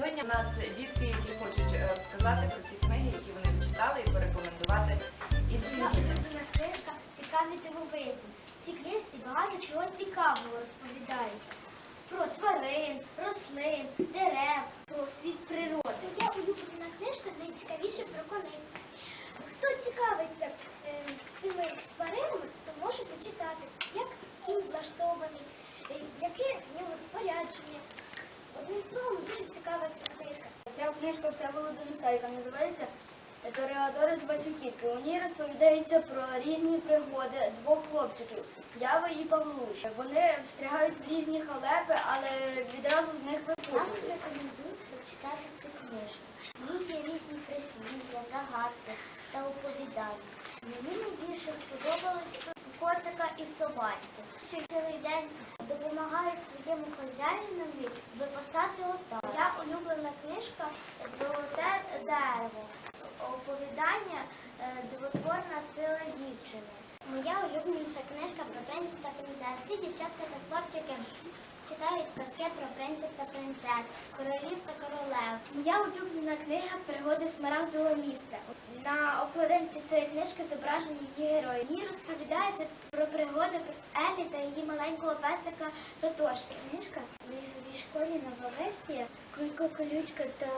Сьогодні у нас дітки, які хочуть е, розказати про ці книги, які вони читали, і порекомендувати іншим дітям. книжка Цікаві дивовижні. В цій книжці багато чого цікавого розповідається. Про тварин, рослин, дерев, про світ природи. Моя улюблена книжка найцікавіше про коней. Хто цікавиться е, цими тваринами, то може почитати, як кінь влаштований, е, яке в ньому спорядження. Одним словом, дуже. Ця книжка Всеволода Нестайка називається Тореадори з Басюківки. У ній розповідається про різні пригоди двох хлопчиків Ява і Павлуш. Вони встрягають в різні халепи, але відразу з них Я рекомендую прочитати цю книжку. В ній є різні прислів'я, загадки та оповідання. Мені найбільше сподобалось котика і собачку, що цілий день допомагає своєму хазяїнові випасати отак. Моя улюблена книжка Золоте дерево. Оповідання е, Дивотворна сила дівчини. Моя улюбленіша книжка про принців та принцес. Ці дівчатка та хлопчики читають казки про принців та принцес, королів та королев. Моя улюблена книга Пригоди смарагдового міста. Обкладинці цієї книжки зображені її герої. В ній розповідається про пригоди Елі та її маленького песика Тотошки. Книжка в лісовій школі нова версія. Кулько колючка та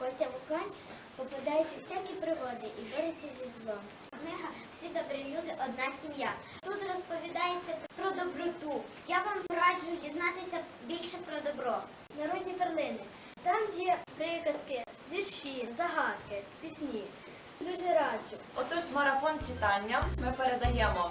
Костя Вукань попадаються всякі пригоди і борються зі злом. Книга Всі добрі люди, одна сім'я. Тут розповідається про доброту. Я вам раджу дізнатися більше про добро. Народні перлини. Там є приказки, вірші, загадки, пісні. Отож, марафон читання ми передаємо